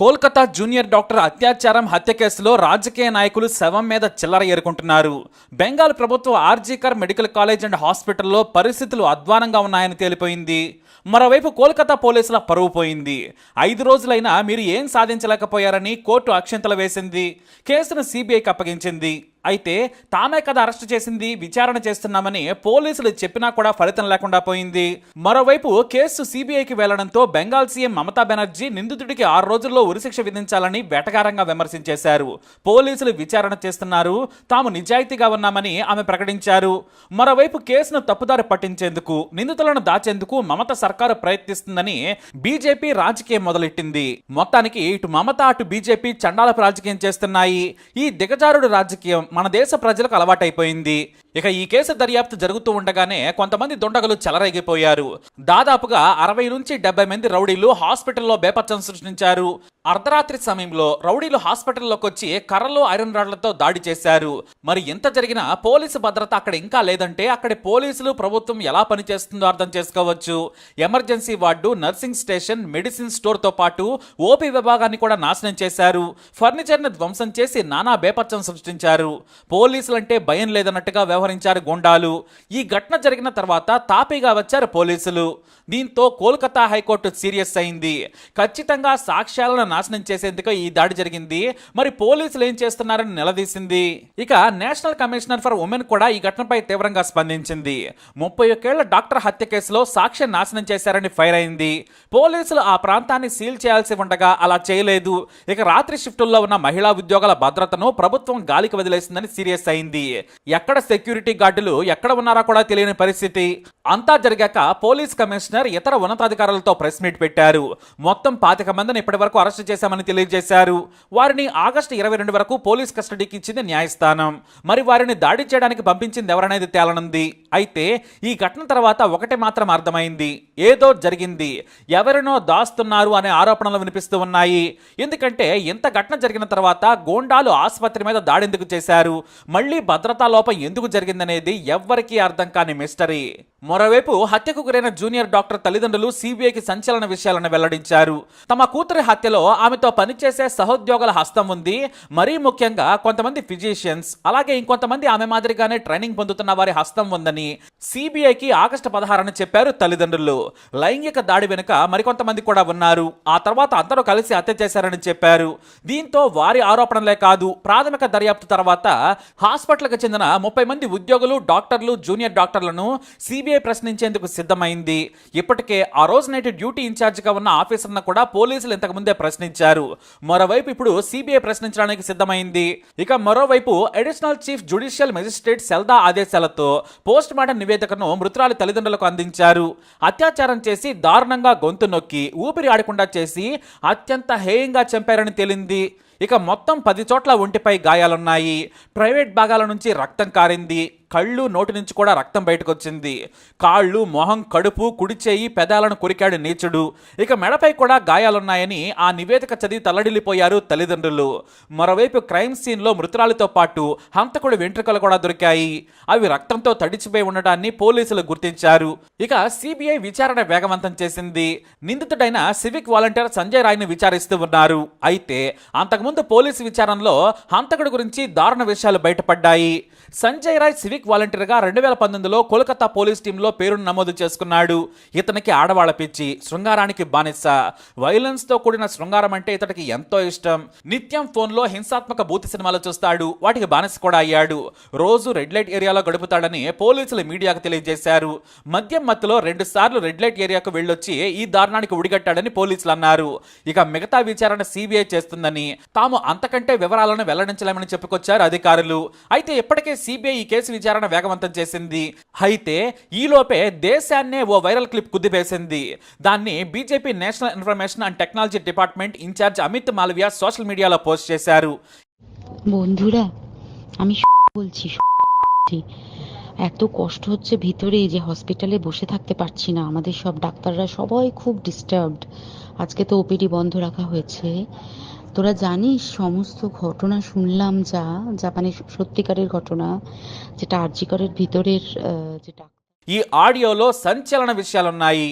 Kolkata junior doctor అత్యాచారం హత్య కేసులో రాజకీయ నాయకులు శవం మీద చిల్లర ఏరుకుంటున్నారు. బెంగాల్ ప్రభుత్వ ఆర్జీకర్ మెడికల్ కాలేజ్ అండ్ హాస్పిటల్లో పరిస్థితులు అధ్వానంగా ఉన్నాయని తేలిపోయింది. మరోవైపు కోల్కతా పోలీసుల పరువు పోయింది. ఐదు రోజులైనా మీరు ఏం సాధించలేకపోయారని కోర్టు అక్షంతలు వేసింది. కేసును సిబిఐకి అప్పగించింది. అయితే తామే కదా అరెస్ట్ చేసింది విచారణ చేస్తున్నామని పోలీసులు చెప్పినా కూడా ఫలితం లేకుండా పోయింది. మరోవైపు కేసు సిబిఐకి వెళ్ళడంతో బెంగాల్ సీఎం మమతా బెనర్జీ నిందితుడికి ఆరు రోజుల్లో ఉరిశిక్ష విధించాలని వేటగారంగా విమర్శించేశారు. పోలీసులు విచారణ చేస్తున్నారు తాము నిజాయితీగా ఉన్నామని ఆమె ప్రకటించారు. మరోవైపు కేసును తప్పుదారి పట్టించేందుకు నిందితులను దాచేందుకు మమత సర్కారు ప్రయత్నిస్తుందని బీజేపీ రాజకీయం మొదలెట్టింది. మొత్తానికి ఇటు మమత అటు బీజేపీ చండాలపు రాజకీయం చేస్తున్నాయి. ఈ దిగజారుడు రాజకీయం మన దేశ ప్రజలకు అలవాటైపోయింది. ఇక ఈ కేసు దర్యాప్తు జరుగుతూ ఉండగానే కొంతమంది దొండగలు చెలరేగిపోయారు. దాదాపుగా అరవై నుంచి డెబ్బై మంది రౌడీలు హాస్పిటల్లో బేపచ్చం సృష్టించారు. అర్ధరాత్రి సమయంలో రౌడీలు హాస్పిటల్లోకి వచ్చి కర్రలు ఐరన్ రాడ్లతో దాడి చేశారు. మరి ఎంత జరిగినా పోలీసు భద్రత అక్కడ ఇంకా లేదంటే అక్కడి పోలీసులు ప్రభుత్వం ఎలా పనిచేస్తుందో అర్థం చేసుకోవచ్చు. Emergency ward nursing station medicine స్టోర్తో పాటు ఓపీ విభాగాన్ని కూడా నాశనం చేశారు. ఫర్నిచర్ని ధ్వంసం చేసి నానా బేపచ్చం సృష్టించారు. పోలీసులంటే భయం లేదన్నట్టుగా వ్యవహరించారు గుండాలు. ఈ ఘటన జరిగిన తర్వాత తాపీగా వచ్చారు పోలీసులు. దీంతో కోల్కతా హైకోర్టు సీరియస్ అయింది. ఖచ్చితంగా సాక్ష్యాలను నాశనం చేసేందుకు ఈ దాడి జరిగింది. మరి పోలీసులు ఏం చేస్తున్నారని నిలదీసింది. ఇక నేషనల్ కమిషనర్ ఫర్ ఉమెన్ కూడా ఈ ఘటనపై తీవ్రంగా స్పందించింది. ముప్పై ఒకేళ్ళ డాక్టర్ హత్య కేసులో సాక్ష్యం నాశనం చేశారని ఫైర్ అయింది. పోలీసులు ఆ ప్రాంతాన్ని సీల్ చేయాల్సి ఉండగా అలా చేయలేదు. ఇక రాత్రి షిఫ్టుల్లో ఉన్న మహిళా ఉద్యోగాల భద్రతను ప్రభుత్వం గాలికి చేసిందని సీరియస్ అయింది. ఎక్కడ సెక్యూరిటీ గార్డులు ఎక్కడ ఉన్నారో కూడా తెలియని పరిస్థితి. అంతా జరిగాక పోలీస్ కమిషనర్ ఇతర ఉన్నతాధికారులతో ప్రెస్ మీట్ పెట్టారు. మొత్తం పాతిక మందిని ఇప్పటి వరకు అరెస్ట్ చేశామని తెలియజేశారు. వారిని ఆగస్టు ఇరవై రెండు వరకు పోలీస్ కస్టడీకి ఇచ్చింది న్యాయస్థానం. మరి వారిని దాడి చేయడానికి పంపించింది ఎవరనేది తేలనుంది. అయితే ఈ ఘటన తర్వాత ఒకటి మాత్రం అర్థమైంది. ఏదో జరిగింది. ఎవరినో దాస్తున్నారు అనే ఆరోపణలు వినిపిస్తూ ఉన్నాయి. ఎందుకంటే ఇంత ఘటన జరిగిన తర్వాత గోండాలు ఆసుపత్రి మీద దాడెందుకు చేశారు? మళ్ళీ భద్రతా లోపం ఎందుకు జరిగిందనేది ఎవ్వరికీ అర్థం కాని మిస్టరీ మరోవైపు హత్యకు గురైన జూనియర్ డాక్టర్ తల్లిదండ్రులు సిబిఐకి సంచలన విషయాలను వెల్లడించారు. తమ కూతురి హత్యలో ఆమెతో పనిచేసే సహోద్యోగుల హస్తం ఉంది. మరీ ముఖ్యంగా కొంతమంది ఫిజిషియన్స్ అలాగే ఇంకొంతమంది ఆమె మాదిరిగానే ట్రైనింగ్ పొందుతున్న వారి హస్తం ఉందని సిబిఐకి ఆగస్టు పదహారని చెప్పారు తల్లిదండ్రులు. లైంగిక దాడి వెనుక మరికొంతమంది కూడా ఉన్నారు. ఆ తర్వాత అందరూ కలిసి హత్య చేశారని చెప్పారు. దీంతో వారి ఆరోపణలే కాదు ప్రాథమిక దర్యాప్తు తర్వాత హాస్పిటల్కి చెందిన ముప్పై మంది ఉద్యోగులు డాక్టర్లు జూనియర్ డాక్టర్లను సిబిఐ ప్రశ్నించేందుకు సిద్ధమైంది. ఇప్పటికే ఆ రోజు నైట్ డ్యూటీ ఇన్ఛార్జిగా ఉన్న ఆఫీసర్ను కూడా పోలీసులు ఇంతకు ముందే ప్రశ్నించారు. మరోవైపు ఇప్పుడు సిబిఐ ప్రశ్నించడానికి సిద్ధమైంది. ఇక మరోవైపు additional chief judicial magistrate Sealdah ఆదేశాలతో పోస్ట్ మార్టం నివేదికను మృతురాలి తల్లిదండ్రులకు అందించారు. అత్యాచారం చేసి దారుణంగా గొంతు నొక్కి ఊపిరి ఆడకుండా చేసి అత్యంత హేయంగా చంపారని తేలింది. ఇక మొత్తం పది చోట్ల ఒంటిపై గాయాలున్నాయి. ప్రైవేట్ భాగాల నుంచి రక్తం కారింది. కళ్ళు నోటి నుంచి కూడా రక్తం బయటకు వచ్చింది కాళ్ళు మొహం కడుపు కుడి చేయి పెదాలను కొరికాడు నీచుడు. ఇక మెడపై కూడా గాయాలున్నాయని ఆ నివేదిక చదివి తల్లడిల్లిపోయారు తల్లిదండ్రులు. మరోవైపు క్రైమ్ సీన్లో మృతురాలితో పాటు హంతకుడి వెంట్రుకలు కూడా దొరికాయి. అవి రక్తంతో తడిచిపోయి ఉండటాన్ని పోలీసులు గుర్తించారు. ఇక సిబిఐ విచారణ వేగవంతం చేసింది. నిందితుడైన సివిక్ వాలంటీర్ సంజయ్ రాయ్ని విచారిస్తూ ఉన్నారు. అయితే అంతకుముందు పోలీసు విచారణలో హంతకుడి గురించి దారుణ విషయాలు బయటపడ్డాయి. సంజయ్ రాయ్ సివిక్ వాలంటీర్గా రెండు వేల పంతొమ్మిదిలో కోల్కతా పోలీస్ టీంలో పేరును నమోదు చేసుకున్నాడు. ఇతనికి ఆడవాళ్ళ పిచ్చి శృంగారానికి బానిస. వైలెన్స్తో కూడిన శృంగారం అంటే ఇతడికి ఎంతో ఇష్టం. నిత్యం ఫోన్లో హింసాత్మక భూతి సినిమాలు చూస్తాడు. వాటికి బానిస కూడా అయ్యాడు. రోజు రెడ్ లైట్ ఏరియాలో గడుపుతాడని పోలీసులు మీడియాకు తెలియజేశారు. మద్యం మత్తులో రెండు సార్లు రెడ్ లైట్ ఏరియాకు వెళ్ళొచ్చి ఈ దారుణానికి ఉడిగట్టాడని పోలీసులు అన్నారు. ఇక మిగతా విచారణ సిబిఐ చేస్తుందని. తాము అంతకంటే వివరాలను వెల్లడించలేమని చెప్పుకొచ్చారు అధికారులు. అయితే ఇప్పటికే సిబిఐ ఈ కేసు విచారణ వేగవంతం చేసింది అయితే ఈలోపే దేశాన్నే ఓ వైరల్ క్లిప్ కుదిపేసింది దాన్ని BJP national information and technology department incharge Amit Malviya social మీడియాలో పోస్ట్ చేశారు বন্ধুরা আমি বলছি এত কষ্ট হচ্ছে ভিতরে যে হসপিটালে বসে থাকতে পারছি না আমাদের সব ডাক্তাররা সবাই খুব ডিস্টার্বড আজকে তো ওপিডি বন্ধ রাখা হয়েছে তোরা জানিস সমস্ত ঘটনা শুনলাম যা যা মানে সত্যিকারের ঘটনা যেটা আরজিকরের ভিতরের আহ, যে ডাক্তার ఈ ఆడియోలో సంచలన విషయాలున్నాయి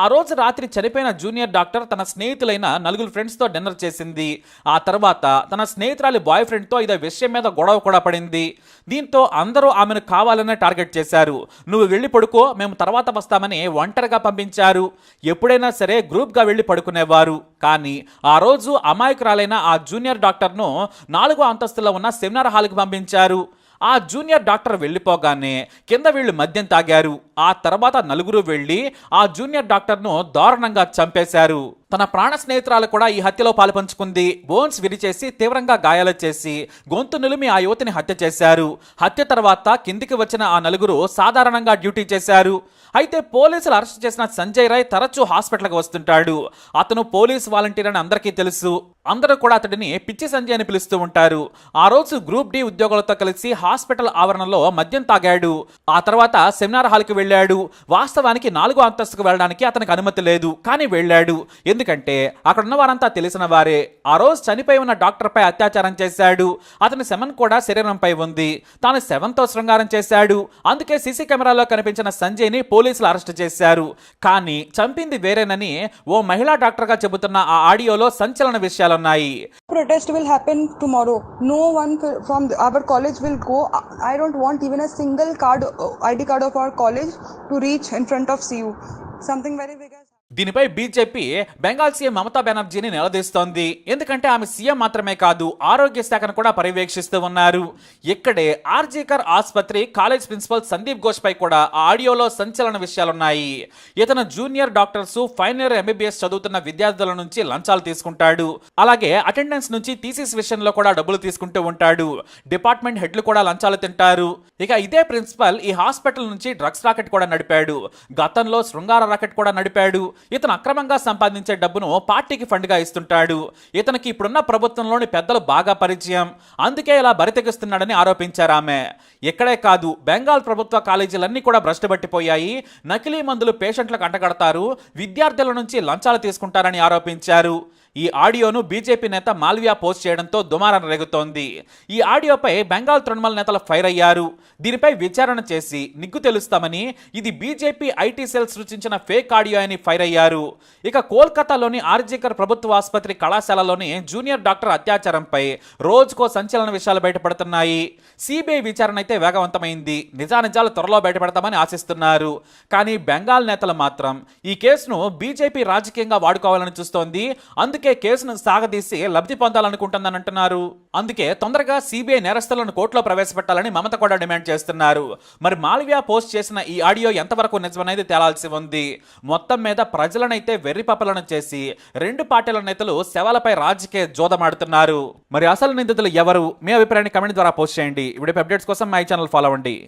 ఆ రోజు రాత్రి చనిపోయిన జూనియర్ డాక్టర్ తన స్నేహితులైన నలుగురు ఫ్రెండ్స్తో డిన్నర్ చేసింది. ఆ తర్వాత తన స్నేహితురాలి బాయ్ ఫ్రెండ్తో ఇదే విషయం మీద గొడవ కూడా పడింది. దీంతో అందరూ ఆమెను కావాలనే టార్గెట్ చేశారు. నువ్వు వెళ్ళి పడుకో మేము తర్వాత వస్తామని ఒంటరిగా పంపించారు. ఎప్పుడైనా సరే గ్రూప్గా వెళ్ళి పడుకునేవారు. కానీ ఆ రోజు అమాయకురాలైన ఆ జూనియర్ డాక్టర్ను నాలుగో అంతస్తులో ఉన్న సెమినార్ హాల్కి పంపించారు. ఆ జూనియర్ డాక్టర్ వెళ్ళిపోగానే కింద వీళ్ళు మద్యం తాగారు. ఆ తర్వాత నలుగురు వెళ్ళి ఆ జూనియర్ డాక్టర్ను దారుణంగా చంపేశారు. తన ప్రాణ స్నేహితురాలు కూడా ఈ హత్యలో పాల్పంచుకుంది. బోన్స్ విరిచేసి తీవ్రంగా గాయాలు చేసి గొంతు నిలిమి ఆ యువతిని హత్య చేశారు. హత్య తర్వాత కిందికి వచ్చిన ఆ నలుగురు సాధారణంగా డ్యూటీ చేశారు. అయితే పోలీసులు అరెస్ట్ చేసిన సంజయ్ రాయ్ తరచూ హాస్పిటల్కి వస్తుంటాడు. అతను పోలీస్ వాలంటీర్ అని అందరికీ తెలుసు. అందరూ కూడా అతడిని పిచ్చి సంజయ్ అని పిలుస్తూ ఉంటారు. ఆ రోజు గ్రూప్ డి ఉద్యోగులతో కలిసి హాస్పిటల్ ఆవరణలో మద్యం తాగాడు. ఆ తర్వాత సెమినార్ హాల్కి వెళ్ళాడు. వాస్తవానికి నాలుగో అంతస్తుకు వెళ్ళడానికి అతనికి అనుమతి లేదు. కానీ వెళ్ళాడు. ఎందుకంటే అక్కడ ఉన్న వారంతా తెలిసిన వారే. ఆ రోజు చనిపోయి ఉన్న డాక్టర్ పై అత్యాచారం చేశాడు. అతని శవన్ కూడా శరీరంపై ఉంది. తాను శవంతో శృంగారం చేశాడు. అందుకే సీసీ కెమెరాలో కనిపించిన సంజయ్ని పోలీసులు అరెస్ట్ చేశారు. కానీ చంపింది వేరేనని ఓ మహిళా డాక్టర్గా చెబుతున్న ఆ ఆడియోలో సంచలన విషయాలున్నాయి. Protest will happen tomorrow no one from our college will go I don't want even a single card ID card of our college to reach in front of CU something very big దీనిపై BJP Bengal CM Mamata బెనర్జీని నిలదీస్తోంది. ఎందుకంటే ఆమె CM మాత్రమే కాదు ఆరోగ్య శాఖను కూడా పర్యవేక్షిస్తూ ఉన్నారు. ఇక్కడే ఆర్జీకర్ ఆసుపత్రి కాలేజ్ ప్రిన్సిపల్ సందీప్ ఘోష్ పై కూడా ఆడియోలో సంచలన విషయాలున్నాయి. ఇతను junior doctors final year MBBS చదువుతున్న విద్యార్థుల నుంచి లంచాలు తీసుకుంటాడు. అలాగే అటెండెన్స్ నుంచి థీసిస్ విషయంలో కూడా డబ్బులు తీసుకుంటూ ఉంటాడు. డిపార్ట్మెంట్ హెడ్లు కూడా లంచాలు తింటారు. ఇక ఇదే ప్రిన్సిపల్ ఈ హాస్పిటల్ నుంచి డ్రగ్స్ రాకెట్ కూడా నడిపాడు. గతంలో శృంగార రాకెట్ కూడా నడిపాడు. ఇతను అక్రమంగా సంపాదించే డబ్బును పార్టీకి ఫండ్గా ఇస్తుంటాడు. ఇతనికి ఇప్పుడున్న ప్రభుత్వంలోని పెద్దలు బాగా పరిచయం. అందుకే ఇలా బరితెగిస్తున్నాడని ఆరోపించారు ఆమె. ఇక్కడే కాదు బెంగాల్ ప్రభుత్వ కాలేజీలన్నీ కూడా భ్రష్టుబట్టిపోయాయి నకిలీ మందులు పేషెంట్లకు అంటగడతారు. విద్యార్థుల నుంచి లంచాలు తీసుకుంటారని ఆరోపించారు. ఈ ఆడియోను బీజేపీ నేత మాల్వియా పోస్ట్ చేయడంతో దుమారం రేగుతోంది. ఈ ఆడియోపై బెంగాల్ తృణమూల నేతలు ఫైర్ అయ్యారు. దీనిపై విచారణ చేసి నిగ్గు తెలుస్తామని ఇది బీజేపీ ఐటీ సెల్ సృష్టించిన ఫేక్ ఆడియో అని ఫైర్ అయ్యారు. ఇక కోల్కతాలోని ఆర్జీకర్ ప్రభుత్వ ఆసుపత్రి కళాశాలలోని జూనియర్ డాక్టర్ అత్యాచారంపై రోజుకో సంచలన విషయాలు బయటపడుతున్నాయి. సిబిఐ విచారణ అయితే వేగవంతమైంది. నిజానిజాలు త్వరలో బయటపడతామని ఆశిస్తున్నారు. కానీ బెంగాల్ నేతలు మాత్రం ఈ కేసును బీజేపీ రాజకీయంగా వాడుకోవాలని చూస్తోంది. అందుకే కేసును సాగదీసి లబ్ధి పొందాలనుకుంటుందని అంటున్నారు. అందుకే తొందరగా సిబిఐ నేరస్తులను కోర్టులో ప్రవేశపెట్టాలని మమత కూడా డిమాండ్ చేస్తున్నారు. మరి మాల్వియా పోస్ట్ చేసిన ఈ ఆడియో ఎంతవరకు నిజమనేది తేలాల్సి ఉంది. మొత్తం మీద ప్రజలనైతే వెర్రిపపలను చేసి రెండు పార్టీల నేతలు శవాలపై రాజకీయ జోదమాడుతున్నారు. మరి అసలు నిందితులు ఎవరు? మీ అభిప్రాయాన్ని కమెంట్ ద్వారా పోస్ట్ చేయండి. ఇప్పుడు అప్డేట్స్ కోసం మై ఛానల్ ఫాలో అవ్వండి.